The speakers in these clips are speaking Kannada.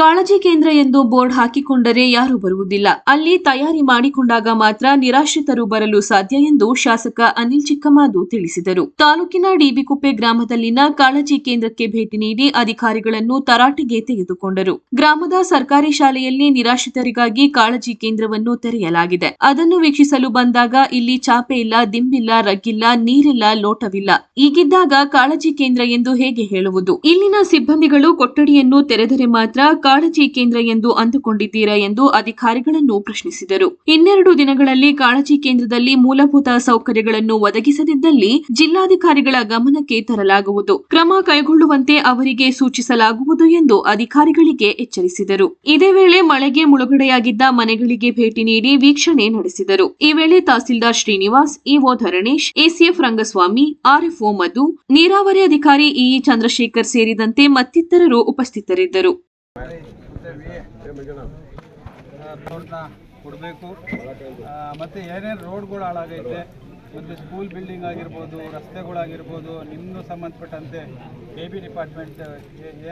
ಕಾಳಜಿ ಕೇಂದ್ರ ಎಂದು ಬೋರ್ಡ್ ಹಾಕಿಕೊಂಡರೆ ಯಾರು ಬರುವುದಿಲ್ಲ. ಅಲ್ಲಿ ತಯಾರಿ ಮಾಡಿಕೊಂಡಾಗ ಮಾತ್ರ ನಿರಾಶ್ರಿತರು ಬರಲು ಸಾಧ್ಯ ಎಂದು ಶಾಸಕ ಅನಿಲ್ ಚಿಕ್ಕಮಾದು ತಿಳಿಸಿದರು. ತಾಲೂಕಿನ ಡಿಬಿಕುಪ್ಪೆ ಗ್ರಾಮದಲ್ಲಿನ ಕಾಳಜಿ ಕೇಂದ್ರಕ್ಕೆ ಭೇಟಿ ನೀಡಿ ಅಧಿಕಾರಿಗಳನ್ನು ತರಾಟೆಗೆ ತೆಗೆದುಕೊಂಡರು. ಗ್ರಾಮದ ಸರ್ಕಾರಿ ಶಾಲೆಯಲ್ಲಿ ನಿರಾಶ್ರಿತರಿಗಾಗಿ ಕಾಳಜಿ ಕೇಂದ್ರವನ್ನು ತೆರೆಯಲಾಗಿದೆ. ಅದನ್ನು ವೀಕ್ಷಿಸಲು ಬಂದಾಗ ಇಲ್ಲಿ ಚಾಪೆ ಇಲ್ಲ, ದಿಂಬಿಲ್ಲ, ರಗ್ಗಿಲ್ಲ, ನೀರಿಲ್ಲ, ಲೋಟವಿಲ್ಲ. ಈಗಿದ್ದಾಗ ಕಾಳಜಿ ಕೇಂದ್ರ ಎಂದು ಹೇಗೆ ಹೇಳುವುದು? ಇಲ್ಲಿನ ಸಿಬ್ಬಂದಿಗಳು ಕೊಠಡಿಯನ್ನು ತೆರೆದರೆ ಮಾತ್ರ ಕಾಳಜಿ ಕೇಂದ್ರ ಎಂದು ಅಂದುಕೊಂಡಿದ್ದೀರಾ ಎಂದು ಅಧಿಕಾರಿಗಳನ್ನು ಪ್ರಶ್ನಿಸಿದರು. ಇನ್ನೆರಡು ದಿನಗಳಲ್ಲಿ ಕಾಳಜಿ ಕೇಂದ್ರದಲ್ಲಿ ಮೂಲಭೂತ ಸೌಕರ್ಯಗಳನ್ನು ಒದಗಿಸದಿದ್ದಲ್ಲಿ ಜಿಲ್ಲಾಧಿಕಾರಿಗಳ ಗಮನಕ್ಕೆ ತರಲಾಗುವುದು. ಕ್ರಮ ಕೈಗೊಳ್ಳುವಂತೆ ಅವರಿಗೆ ಸೂಚಿಸಲಾಗುವುದು ಎಂದು ಅಧಿಕಾರಿಗಳಿಗೆ ಎಚ್ಚರಿಸಿದರು. ಇದೇ ವೇಳೆ ಮಳೆಗೆ ಮುಳುಗಡೆಯಾಗಿದ್ದ ಮನೆಗಳಿಗೆ ಭೇಟಿ ನೀಡಿ ವೀಕ್ಷಣೆ ನಡೆಸಿದರು. ಈ ವೇಳೆ tahsildar Srinivas, EO Dharanesh, ACF Rangaswamy, RFO Madhu, ನೀರಾವರಿ ಅಧಿಕಾರಿ ಇಇ ಚಂದ್ರಶೇಖರ್ ಸೇರಿದಂತೆ ಮತ್ತಿತರರು ಉಪಸ್ಥಿತರಿದ್ದರು. ರೋಡ್ನ ಕೊಡಬೇಕು. ಮತ್ತು ಏನೇನು ರೋಡ್ಗಳು ಹಾಳಾಗೈತೆ. ಮತ್ತು ಸ್ಕೂಲ್ ಬಿಲ್ಡಿಂಗ್ ಆಗಿರ್ಬೋದು, ರಸ್ತೆಗಳಾಗಿರ್ಬೋದು ನಿಮ್ಮನ್ನು ಸಂಬಂಧಪಟ್ಟಂತೆ ಕೆ ಬಿ ಡಿಪಾರ್ಟ್ಮೆಂಟ್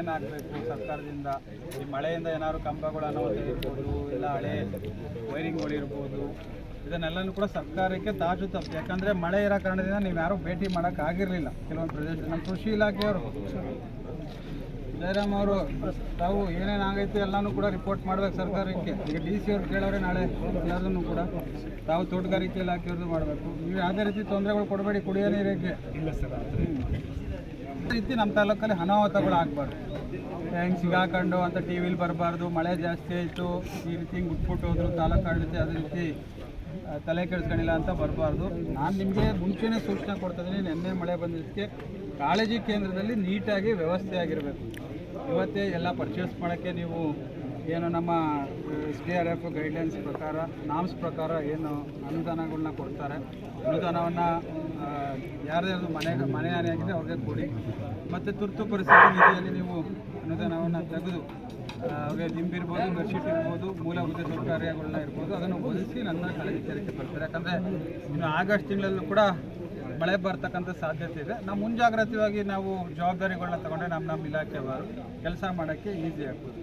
ಏನಾಗಬೇಕು ಸರ್ಕಾರದಿಂದ? ಈ ಮಳೆಯಿಂದ ಏನಾದ್ರು ಕಂಬಗಳು ಅನ್ನೋದಿರ್ಬೋದು ಇಲ್ಲ ಹಳೆ ವೈರಿಂಗ್ಗಳಿರ್ಬೋದು ಇದನ್ನೆಲ್ಲನೂ ಕೂಡ ಸರ್ಕಾರಕ್ಕೆ ತಾಜು ತಪ್ಪು. ಯಾಕಂದರೆ ಮಳೆ ಇರೋ ಕಾರಣದಿಂದ ನೀವು ಯಾರೂ ಭೇಟಿ ಮಾಡೋಕ್ಕಾಗಿರಲಿಲ್ಲ ಕೆಲವೊಂದು ಪ್ರದೇಶ ನಮ್ಮ ಕೃಷಿ ಇಲಾಖೆಯವರು. ಜಯರಾಮ್ ಅವರು ತಾವು ಏನೇನು ಆಗೈತೆ ಎಲ್ಲನೂ ಕೂಡ ರಿಪೋರ್ಟ್ ಮಾಡ್ಬೇಕು ಸರ್ಕಾರಕ್ಕೆ. ಈಗ ಡಿ ಸಿ ಅವ್ರು ಕೇಳೋರೆ ನಾಳೆ ಎಲ್ಲದನ್ನು ಕೂಡ. ತಾವು ತೋಟಗಾರಿಕೆ ಇಲಾಖೆಯವ್ರದ್ದು ಮಾಡಬೇಕು. ನೀವು ಯಾವುದೇ ರೀತಿ ತೊಂದರೆಗಳು ಕೊಡಬೇಡಿ ಕುಡಿಯೋ ನೀರಿಗೆ. ಇಲ್ಲ ಸರ್ ರೀತಿ ನಮ್ಮ ತಾಲೂಕಲ್ಲಿ ಅನಾಹುತಗಳು ಆಗಬಾರ್ದು. ಹೆಂಗೆ ಸಿಗಾಕೊಂಡು ಅಂತ ಟಿ ವಿಲಿ ಬರಬಾರ್ದು, ಮಳೆ ಜಾಸ್ತಿ ಆಯಿತು, ಈ ರೀತಿ ಹಿಂಗೆ ಉಟ್ಬಿಟ್ಟು ಹೋದ್ರು ತಾಲೂಕು ಆಡಳಿತ ಅದೇ ರೀತಿ ತಲೆ ಕೆಡಿಸ್ಕೊಂಡಿಲ್ಲ ಅಂತ ಬರಬಾರ್ದು. ನಾನು ನಿಮಗೆ ಮುಂಚೆನೇ ಸೂಚನೆ ಕೊಡ್ತಾ ಇದ್ದೀನಿ, ನಿನ್ನೆ ಮಳೆ ಬಂದಿದ್ದಕ್ಕೆ ಕಾಳಜಿ ಕೇಂದ್ರದಲ್ಲಿ ನೀಟಾಗಿ ವ್ಯವಸ್ಥೆ ಆಗಿರಬೇಕು. ಇವತ್ತೇ ಎಲ್ಲ ಪರ್ಚೇಸ್ ಮಾಡೋಕ್ಕೆ ನೀವು ಏನು ನಮ್ಮ S D R F guidelines ಪ್ರಕಾರ ನಾಮ್ಸ್ ಪ್ರಕಾರ ಏನು ಅನುದಾನಗಳನ್ನ ಕೊಡ್ತಾರೆ. ಅನುದಾನವನ್ನು ಯಾರ್ದಾದ್ರು ಮನೆ ಮನೆ ಹಾನಿ ಆಗಿದೆ ಅವ್ರಿಗೆ ಕೊಡಿ. ಮತ್ತು ತುರ್ತು ಪರಿಸ್ಥಿತಿ ನಿಧಿಯಲ್ಲಿ ನೀವು ಅನುದಾನವನ್ನು ತೆಗೆದು ಅವ್ರಿಗೆ ದಿಂಬಿರ್ಬೋದು ಬೆಡ್ಶೀಟ್ ಇರ್ಬೋದು, ಮೂಲಭೂತ ಸೌಕರ್ಯಗಳನ್ನ ಇರ್ಬೋದು, ಅದನ್ನು ಒದಗಿಸಿ ನನ್ನ ಕೇಂದ್ರಕ್ಕೆ ಬರ್ತಾರೆ ಯಾಕಂದರೆ ಇನ್ನು ಆಗಸ್ಟ್ ತಿಂಗಳಲ್ಲೂ ಕೂಡ ಮಳೆ ಬರ್ತಕ್ಕಂಥ ಸಾಧ್ಯತೆ ಇದೆ. ನಾವು ಮುಂಜಾಗ್ರತೆಯಾಗಿ ನಾವು ಜವಾಬ್ದಾರಿಗಳನ್ನ ತಗೊಂಡ್ರೆ ನಮ್ಮ ನಮ್ಮ ಇಲಾಖೆಯವರು ಕೆಲಸ ಮಾಡೋಕ್ಕೆ ಈಸಿ ಆಗ್ಬೋದು.